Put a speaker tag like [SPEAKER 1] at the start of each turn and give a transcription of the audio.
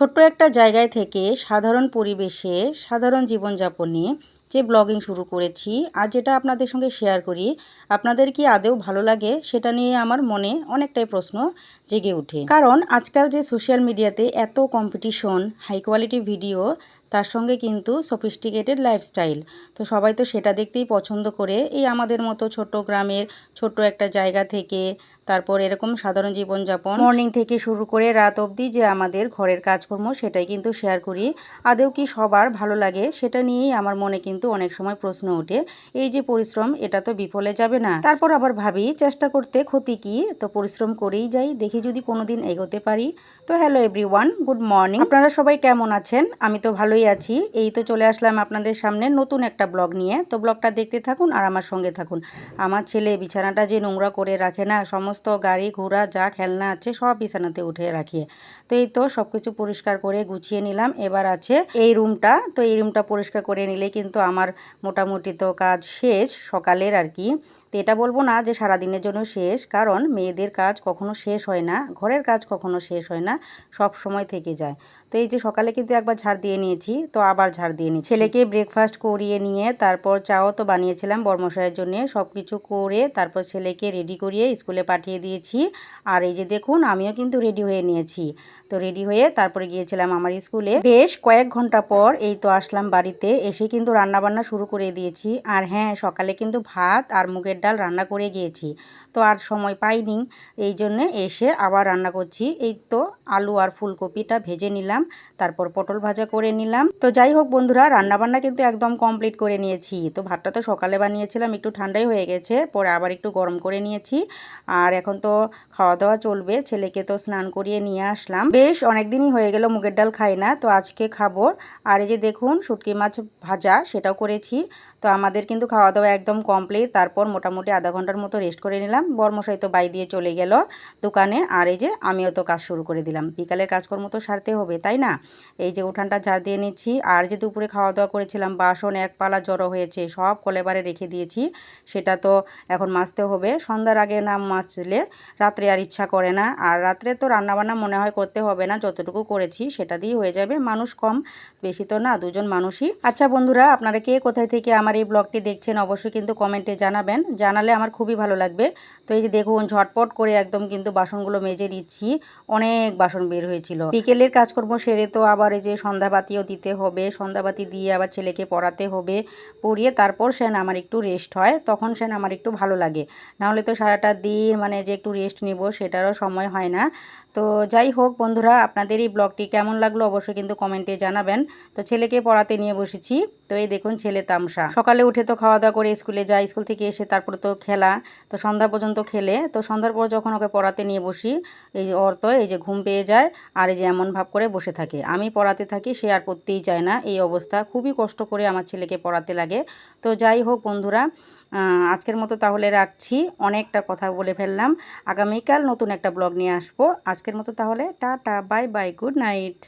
[SPEAKER 1] ছোট্ট একটা জায়গায় থেকে সাধারণ পরিবেশে সাধারণ জীবনযাপনে যে ব্লগিং শুরু করেছি, আর যেটা আপনাদের সঙ্গে শেয়ার করি, আপনাদের কি আদেও ভালো লাগে? সেটা নিয়ে আমার মনে অনেকটাই প্রশ্ন জেগে ওঠে। কারণ আজকাল যে সোশ্যাল মিডিয়াতে এত কম্পিটিশন হাই কোয়ালিটি ভিডিও তার সঙ্গে কিন্তু সফিস্টিকেটেড লাইফস্টাইল তো সবাই তো সেটা দেখতেই পছন্দ করে। এই আমাদের মতো ছোট গ্রামের ছোট্ট একটা জায়গা থেকে তারপর এরকম সাধারণ জীবনযাপন মর্নিং থেকে শুরু করে রাত অবধি যে আমাদের ঘরের কাজকর্ম, সেটাই কিন্তু শেয়ার করি। আদেও কি সবার ভালো লাগে, সেটা নিয়েই আমার মনে কিন্তু অনেক সময় প্রশ্ন ওঠে। এই যে পরিশ্রম, এটা তো বিফলে যাবে না। তারপর আবার ভাবি, চেষ্টা করতে ক্ষতি কি? তো পরিশ্রম করেই যাই, দেখি যদি কোনোদিন এগোতে পারি। তো হ্যালো এভরিওয়ান গুড মর্নিং আপনারা সবাই কেমন আছেন? আমি তো ভালোই আছি। এই তো চলে আসলাম আপনাদের সামনে নতুন একটা ব্লগ নিয়ে। তো ব্লগটা দেখতে থাকুন আর আমার সঙ্গে থাকুন। আমার ছেলে বিছানাটা যে নোংরা করে রাখে না, সমস্ত গাড়ি, ঘোড়া, যা খেলনা আছে সব বিছানাতে উঠে রাখি। তো এই তো সব কিছু পরিষ্কার করে গুছিয়ে নিলাম। এবার আছে এই রুমটা। তো এই রুমটা পরিষ্কার করে নিলে কিন্তু আমার মোটামুটি তো কাজ শেষ সকালের আর কি। তো এটা বলব না যে সারা দিনের জন্য শেষ, কারণ মেয়েদের কাজ কখনো শেষ হয় না, ঘরের কাজ কখনো শেষ হয় না, সব সময় থেকে যায়। তো এই যে সকালে কিন্তু একবার ঝাড় দিয়ে নিয়েছি। তো আবার ঝাড় দিয়ে নিচ্ছি। ছেলেকে ব্রেকফাস্ট করিয়ে নিয়ে তারপর চাও তো বানিয়েছিলাম বর্মশাইয়ের জন্য সব কিছু করে তারপর ছেলেকে রেডি করিয়ে স্কুলে পাঠিয়ে দিয়েছি। আর এই যে দেখুন, আমিও কিন্তু রেডি হয়ে নিয়েছি। তো রেডি হয়ে তারপরে গিয়েছিলাম আমার স্কুলে। বেশ কয়েক ঘণ্টা পর এই তো আসলাম বাড়িতে, এসে কিন্তু রান্নাবান্না শুরু করে দিয়েছি। আর হ্যাঁ সকালে কিন্তু ভাত আর মুগের ডাল রান্না করে গিয়েছি। তো আর সময় পাইনি, এই জন্যে এসে আবার রান্না করছি। এই তো আলু আর ফুলকপিটা ভেজে নিলাম, তারপর পটল ভাজা করে নিলাম। তো যাই হোক বন্ধুরা, রান্নাবান্না কিন্তু একদম কমপ্লিট করে নিয়েছি। তো ভাতটা তো সকালে বানিয়েছিলাম, একটু ঠান্ডাই হয়ে গেছে, পরে আবার একটু গরম করে নিয়েছি। আর এখন তো খাওয়া দাওয়া চলবে, ছেলেকে তো স্নান করিয়ে নিয়ে আসলাম। বেশ অনেকদিনই হয়ে গেল, মুগের ডাল খাই না, তো আজকে খাব। আর এই যে দেখুন, শুটকি মাছ ভাজা, সেটাও করেছি। তো আমাদের কিন্তু খাওয়া দাওয়া একদম কমপ্লিট তারপর মোটামুটি আধা ঘণ্টার মতো রেস্ট করে নিলাম। বর্মশাই তো বাই দিয়ে চলে গেল দোকানে, আর এই যে আমিও তো কাজ শুরু করে দিলাম। বিকালের কাজকর্ম তো সারতে হবে, তাই না? এই যে উঠানটা ঝাড় দিয়ে নিচ্ছি আর যে দুপুরে খাওয়া দাওয়া করেছিলাম, বাসন এক পালা জড়ো হয়েছে, সব কলেবারে রেখে দিয়েছি। সেটা তো এখন মাজতে হবে। সন্ধ্যার আগে না মাজলে রাত্রে আর ইচ্ছা করে না। আর রাত্রে তো রান্নাবান্না মনে হয় করতে হবে না, যতটুকু করেছি সেটা দিয়ে হয়ে যাবে। মানুষ কম, বেশি তো না, দুজন মানুষই। আচ্ছা বন্ধুরা, আপনারা কে কোথায় থেকে আমার এই ব্লগটি দেখছেন অবশ্যই কিন্তু কমেন্টে জানাবেন। জানালে আমার খুবই ভালো লাগবে। তো এই যে দেখুন, ঝটপট করে একদম কিন্তু বাসনগুলো মেজে নিচ্ছি অনেক বাসন বের হয়েছিল। বিকেলের কাজকর্ম সেরে তো আবার এই যে সন্ধ্যাবাতিও দিতে হবে, সন্ধ্যাবাতি দিয়ে আবার ছেলেকে পড়াতে হবে, পড়িয়ে তারপর সেন আমার একটু রেস্ট হয়। তখন সেন আমার একটু ভালো লাগে। নাহলে তো সারাটা দিন মানে যে একটু রেস্ট নিব সেটারও সময় হয় না। তো যাই হোক বন্ধুরা, আপনাদের এই ব্লগটি কেমন লাগল অবশ্যই কিন্তু কমেন্টে জানাবেন। তো ছেলেকে পড়াতে নিয়ে বসেছি। তো এই দেখুন ছেলে তামসা। সকালে উঠে তো খাওয়া দাওয়া করে স্কুলে যায়, স্কুল থেকে এসে তারপরে তো খেলা, তো সন্ধ্যা পর্যন্ত খেলে। তো সন্ধ্যার পর যখন ওকে পড়াতে নিয়ে বসি, এই যে ওর এই যে ঘুম পেয়ে যায়, আর এই যে এমন ভাব করে বসে থাকে। আমি পড়াতে থাকি, সে আর পড়তেই চায় না। এই অবস্থা খুবই কষ্ট করে আমার ছেলেকে পড়াতে লাগে। তো যাই হোক বন্ধুরা আজকের মতো তাহলে রাখছি। অনেকটা কথা বলে ফেললাম। আগামীকাল নতুন একটা ব্লগ নিয়ে আসব। আজকের মতো তাহলে tata, bye bye, good night.